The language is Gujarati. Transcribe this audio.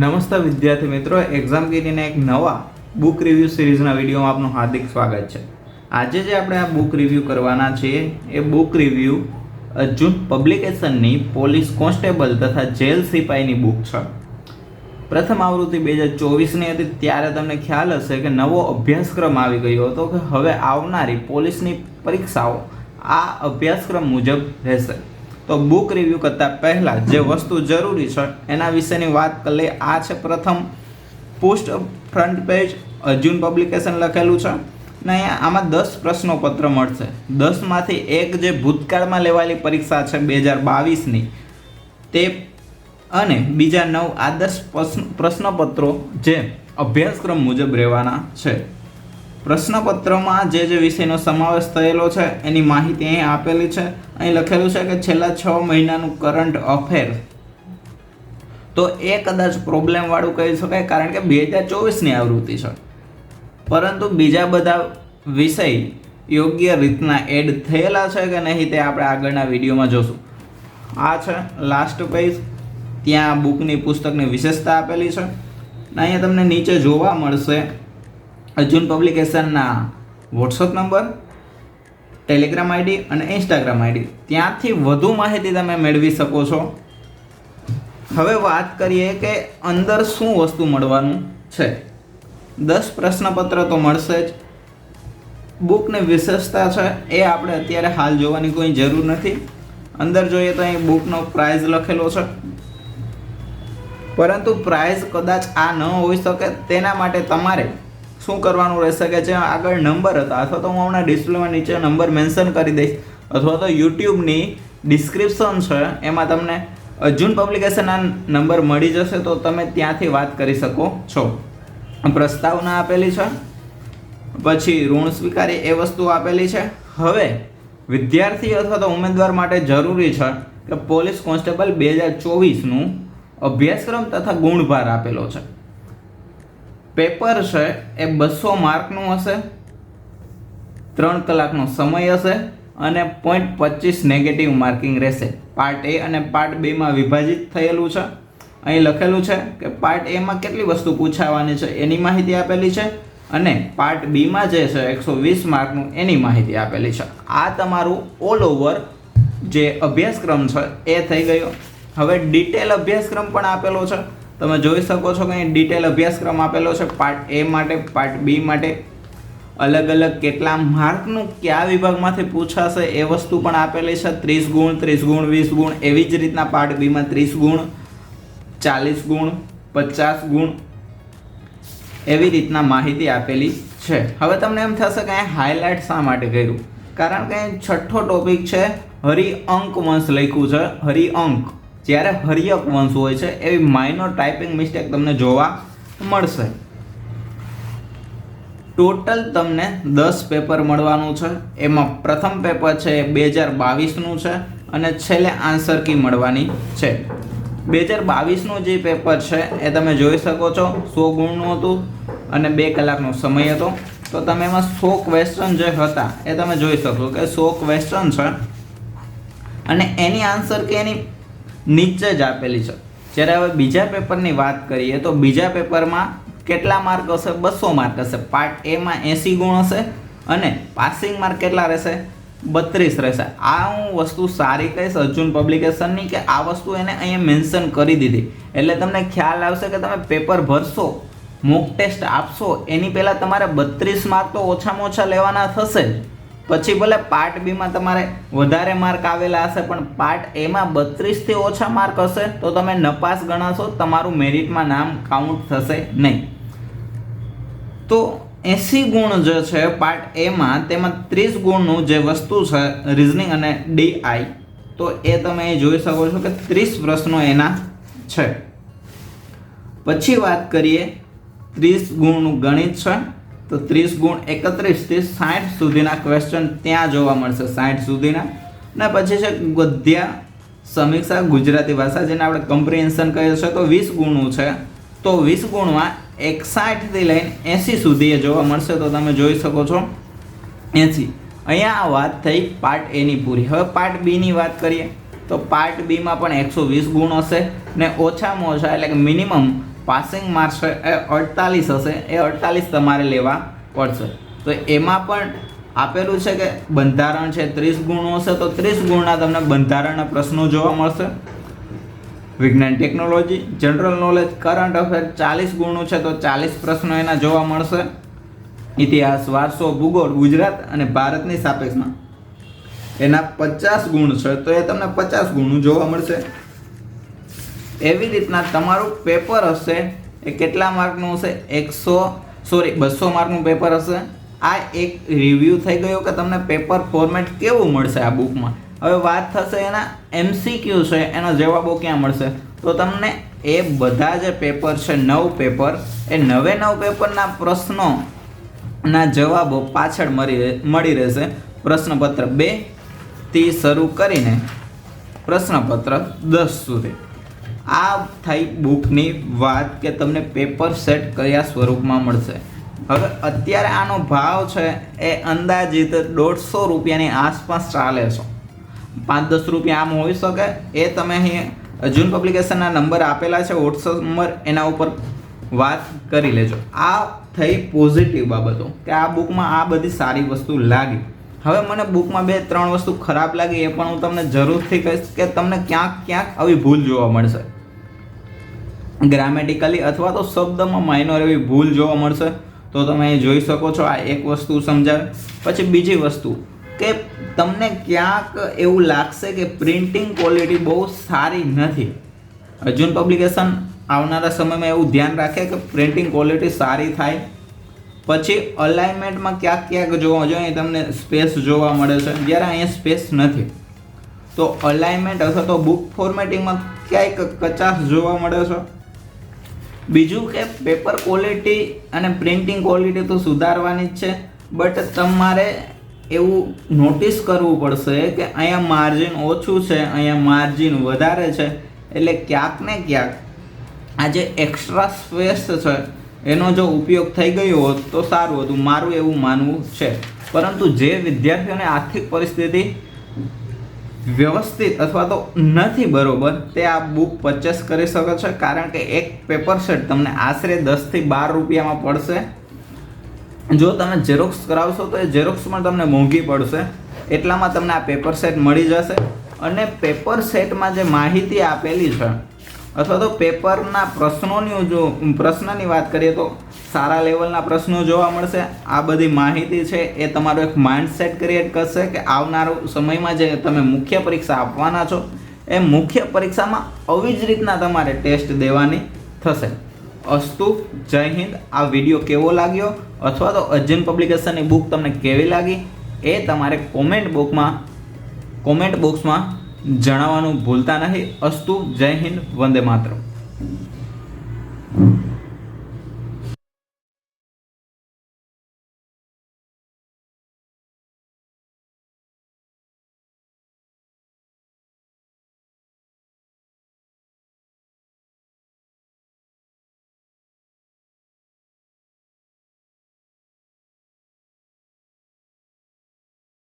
નમસ્તે વિદ્યાર્થી મિત્રો એક્ઝામ કીટીના એક નવા બુક રિવ્યૂ સિરીઝના વિડીયોમાં આપનું હાર્દિક સ્વાગત છે. આજે જે આપણે આ બુક રિવ્યૂ કરવાના છીએ એ બુક રિવ્યૂ અર્જુન પબ્લિકેશનની પોલીસ કોન્સ્ટેબલ તથા જેલ સિપાહીની બુક છે. પ્રથમ આવૃત્તિ બે હજાર ચોવીસની હતી, ત્યારે તમને ખ્યાલ હશે કે નવો અભ્યાસક્રમ આવી ગયો હતો કે હવે આવનારી પોલીસની પરીક્ષાઓ આ અભ્યાસક્રમ મુજબ રહેશે. તો બુક રિવ્યૂ કરતાં પહેલાં જે વસ્તુ જરૂરી છે, એના વિશેની વાત કરી લઈએ. આ છે પ્રથમ post front page Arjun publication લખેલું છે. ને આમાં દસ પ્રશ્નોપત્ર મળશે. દસમાંથી એક જે ભૂતકાળમાં લેવાયેલી પરીક્ષા છે બે હજાર બાવીસની, તે અને બીજા નવ આદર્શ પ્રશ્ન- પ્રશ્નપત્રો જે અભ્યાસક્રમ મુજબ રહેવાના છે. પ્રશ્નપત્રમાં જે જે વિષયનો સમાવેશ થયેલો છે, એની માહિતી અહીં આપેલી છે. અહીં લખેલું છે કે છેલ્લા છ મહિનાનું કરંટ અફેર. તો એ કદાચ પ્રોબ્લેમવાળું કહી શકાય, કારણ કે બે હજાર ચોવીસની આવૃત્તિ છે. પરંતુ બીજા બધા વિષય યોગ્ય રીતના એડ થયેલા છે કે નહીં, તે આપણે આગળના વિડીયોમાં જોશું. આ છે લાસ્ટ પેજ ત્યાં બુકની પુસ્તકની વિશેષતા આપેલી છે. અહીંયા તમને નીચે જોવા મળશે અર્જુન પબ્લિકેશનના વોટ્સઅપ નંબર ટેલિગ્રામ આઈડી અને ઇન્સ્ટાગ્રામ આઈડી ત્યાંથી વધુ માહિતી તમે મેળવી શકો છો. હવે વાત કરીએ કે અંદર શું વસ્તુ મળવાનું છે. દસ પ્રશ્નપત્ર તો મળશે જ. બુકની વિશેષતા છે એ આપણે અત્યારે હાલ જોવાની કોઈ જરૂર નથી. અંદર જોઈએ તો અહીં બુકનો પ્રાઇઝ લખેલો છે. પરંતુ પ્રાઇઝ કદાચ આ ન હોઈ શકે, તેના માટે તમારે શું કરવાનું રહેશે કે જે આગળ નંબર હતા? અથવા તો હું હમણાં ડિસ્પ્લેમાં નીચે નંબર મેન્શન કરી દઈશ. અથવા તો યુટ્યુબની ડિસ્ક્રિપ્શન છે, એમાં તમને અર્જુન પબ્લિકેશનના નંબર મળી જશે, તો તમે ત્યાંથી વાત કરી શકો છો. પ્રસ્તાવના આપેલી છે. પછી ઋણ સ્વીકારી એ વસ્તુ આપેલી છે. હવે વિદ્યાર્થી અથવા તો ઉમેદવાર માટે જરૂરી છે કે પોલીસ કોન્સ્ટેબલ બે હજાર ચોવીસનું અભ્યાસક્રમ તથા ગુણભાર આપેલો છે. પેપર છે એ બસો માર્કનું હશે, ત્રણ કલાકનો સમય હશે અને પોઈન્ટ પચીસ નેગેટિવ માર્કિંગ રહેશે. પાર્ટ એ અને પાર્ટ બેમાં વિભાજિત થયેલું છે. અહીં લખેલું છે કે પાર્ટ એમાં કેટલી વસ્તુ પૂછાવાની છે એની માહિતી આપેલી છે અને પાર્ટ બીમાં જે છે એકસો વીસ માર્કનું એની માહિતી આપેલી છે. આ તમારું ઓલ ઓવર જે અભ્યાસક્રમ છે એ થઈ ગયો. હવે ડિટેલ અભ્યાસક્રમ પણ આપેલો છે. તમે જોઈ શકો છો કે અહીં ડિટેલ અભ્યાસક્રમ આપેલો છે. પાર્ટ એ માટે પાર્ટ બી માટે અલગ અલગ કેટલા માર્કનું કયા વિભાગમાંથી પૂછાશે એ વસ્તુ પણ આપેલી છે. ત્રીસ ગુણ ત્રીસ ગુણ, વીસ ગુણ એવી જ રીતના પાર્ટ બીમાં ત્રીસ ગુણ, ચાલીસ ગુણ, પચાસ ગુણ એવી રીતના માહિતી આપેલી છે. હવે તમને એમ થશે કે હાઇલાઇટ શા માટે કર્યું? કારણ કે છઠ્ઠો ટોપિક છે, હરિઅંક વંશ લખ્યું છે. હરિઅંક. જ્યારે હરિયક વંશ હોય છે, એવી માઇનોર ટાઈપિંગ મિસ્ટેક તમને જોવા મળશે. ટોટલ તમને દસ પેપર મળવાનું છે. એમાં પ્રથમ પેપર છે બે હજાર બાવીસનું છે અને છેલ્લે આન્સર કી મળવાની છે. બે હજાર બાવીસનું જે પેપર છે એ તમે જોઈ શકો છો, સો ગુણનું હતું અને બે કલાકનો સમય હતો. તો તમે એમાં સો ક્વેશ્ચન જે હતા એ તમે જોઈ શકો કે સો ક્વેશ્ચન છે અને એની આન્સર કે એની નીચે જ આપેલી છે. જ્યારે હવે બીજા પેપરની વાત કરીએ તો બીજા પેપરમાં કેટલા માર્ક હશે? બસો માર્ક હશે. પાર્ટ એમાં એંસી ગુણ હશે અને પાસિંગ માર્ક કેટલા રહેશે? બત્રીસ રહેશે. આ હું વસ્તુ સારી કહીશ અર્જુન પબ્લિકેશનની કે આ વસ્તુ એને અહીંયા મેન્શન કરી દીધી. એટલે તમને ખ્યાલ આવશે કે તમે પેપર ભરશો મોક ટેસ્ટ આપશો, એની પહેલાં તમારે બત્રીસ માર્ક તો ઓછામાં ઓછા લેવાના થશે જ. પછી ભલે પાર્ટ બીમાં તમારે વધારે માર્ક આવેલા હશે, પણ પાર્ટ એમાં બત્રીસથી ઓછા માર્ક હશે, તો તમે નપાસ ગણાશો, તમારું મેરિટમાં નામ કાઉન્ટ થશે નહીં. તો એંસી ગુણ જે છે પાર્ટ એમાં તેમાં ત્રીસ ગુણનું જે વસ્તુ છે રિઝનિંગ અને ડીઆઈ તો એ તમે જોઈ શકો છો કે ત્રીસ પ્રશ્નો એના છે. પછી વાત કરીએ ત્રીસ ગુણનું ગણિત છે. તો ત્રીસ ગુણ એકત્રીસથી સાઠ સુધીના ક્વેશ્ચન ત્યાં જોવા મળશે, સાઠ સુધીના. ને પછી છે ગદ્ય સમીક્ષા, ગુજરાતી ભાષા, જેને આપણે કમ્પ્રિહેન્શન કહીએ છીએ તો વીસ ગુણનું છે. તો વીસ ગુણમાં એકસાઠથી લઈને એંસી સુધી એ જોવા મળશે, તો તમે જોઈ શકો છો. એંસી. અહીંયા આ વાત થઈ પાર્ટ એની પૂરી. હવે પાર્ટ બીની વાત કરીએ. તો પાર્ટ બીમાં પણ એકસો વીસ ગુણ હશે ને ઓછામાં ઓછા એટલે કે મિનિમમ પાસિંગ માર્ક્સ એ અડતાલીસ હશે. એ અડતાલીસ તમારે લેવા પડશે. તો એમાં પણ આપેલું છે કે બંધારણ છે ત્રીસ ગુણો હશે તો ત્રીસ ગુણના તમને બંધારણના પ્રશ્નો જોવા મળશે. વિજ્ઞાન technology, general knowledge, current affair ચાલીસ ગુણો છે તો ચાલીસ પ્રશ્નો એના જોવા મળશે. ઇતિહાસ, વારસો, ભૂગોળ, ગુજરાત અને ભારતની સાપેક્ષમાં. એના પચાસ ગુણ છે તો એ તમને પચાસ ગુણનું જોવા મળશે. એવી રીતના તમારું પેપર હશે, એ કેટલા માર્કનું હશે? એકસો, સોરી, બસો માર્કનું પેપર હશે. આ એક રિવ્યૂ થઈ ગયો કે તમને પેપર ફોર્મેટ કેવું મળશે આ બુકમાં હવે વાત થશે એના એમસીક્યુ છે, એના જવાબો ક્યાં મળશે? તો તમને એ બધા જે પેપર છે, નવ પેપર, એ નવે નવ પેપરના પ્રશ્નો ના જવાબો પાછળ મળી મળી રહેશે. પ્રશ્નપત્ર બેથી શરૂ કરીને પ્રશ્નપત્ર દસ સુધી. આ થઈ બુકની વાત કે તમને પેપર સેટ કયા સ્વરૂપમાં મળશે. હવે અત્યારે આનો ભાવ છે એ અંદાજિત દોઢસો રૂપિયાની આસપાસ ચાલે છે. પાંચ દસ રૂપિયા આમ હોઈ શકે. એ તમે અહીં જૂન પબ્લિકેશનના નંબર આપેલા છે વોટ્સઅપ નંબર એના ઉપર વાત કરી લેજો. આ થઈ પોઝિટિવ બાબતો કે આ બુકમાં આ બધી સારી વસ્તુ લાગી. હવે મને બુકમાં બે ત્રણ વસ્તુ ખરાબ લાગી એ પણ હું તમને જરૂરથી કહીશ કે તમને ક્યાંક ક્યાંક આવી ભૂલ જોવા મળશે. ગ્રામેટિકલી અથવા તો શબ્દમાં માઇનોર એવી ભૂલ જોવા મળશે. તો તમે એ જોઈ શકો છો, આ એક વસ્તુ સમજાવે. પછી બીજી વસ્તુ, કે તમને ક્યાંક એવું લાગશે કે પ્રિન્ટિંગ ક્વોલિટી બહુ સારી નથી. અર્જુન પબ્લિકેશન આવનારા સમયમાં એવું ધ્યાન રાખે કે પ્રિન્ટિંગ ક્વોલિટી સારી થાય. પછી અલાઇનમેન્ટમાં ક્યાંક ક્યાંક જોવા જોઈએ તમને સ્પેસ જોવા મળે છે. જ્યારે અહીંયા સ્પેસ નથી. તો અલાઇનમેન્ટ અથવા તો બુક ફોર્મેટિંગમાં ક્યાંક કચાશ જોવા મળે છે. બીજું કે પેપર ક્વોલિટી અને પ્રિન્ટિંગ ક્વોલિટી તો સુધારવાની જ છે બટ તમારે એવું નોટિસ કરવું પડશે કે અહીંયા માર્જિન ઓછું છે, અહીંયા માર્જિન વધારે છે, એટલે ક્યાંક ને ક્યાંક આ જે એક્સ્ટ્રા સ્પેસ છે, એનો જો ઉપયોગ થઈ ગયો હોત તો સારું હતું, મારું એવું માનવું છે. પરંતુ જે વિદ્યાર્થીઓને આર્થિક પરિસ્થિતિ વ્યવસ્થિત અથવા તો નથી બરોબર, તે આ બુક પરચેસ કરી શકે છે. કારણ કે એક પેપર સેટ તમને આશરે દસથી બાર રૂપિયામાં પડશે. જો તમે ઝેરોક્સ કરાવશો તો એ ઝેરોક્સમાં તમને મોંઘી પડશે. એટલામાં તમને આ પેપર સેટ મળી જશે. અને પેપર સેટમાં જે માહિતી આપેલી છે, અથવા તો પેપરના પ્રશ્નોની જો, પ્રશ્નની વાત કરીએ તો સારા લેવલના પ્રશ્નો જોવા મળશે. આ બધી માહિતી છે એ તમારો એક માઇન્ડસેટ ક્રિએટ કરશે કે આવનારો સમયમાં જે તમે મુખ્ય પરીક્ષા આપવાના છો, એ મુખ્ય પરીક્ષામાં આવી જ રીતના તમારે ટેસ્ટ દેવાની થશે. અસ્તુ, જય હિન્દ. આ વીડિયો કેવો લાગ્યો? અથવા તો અર્જુન પબ્લિકેશનની બુક તમને કેવી લાગી? એ તમારે કોમેન્ટ બુકમાં કોમેન્ટ બોક્સમાં જણાવવાનું ભૂલતા નહીં. અસ્તુ, જય હિન્દ. વંદે માતરમ.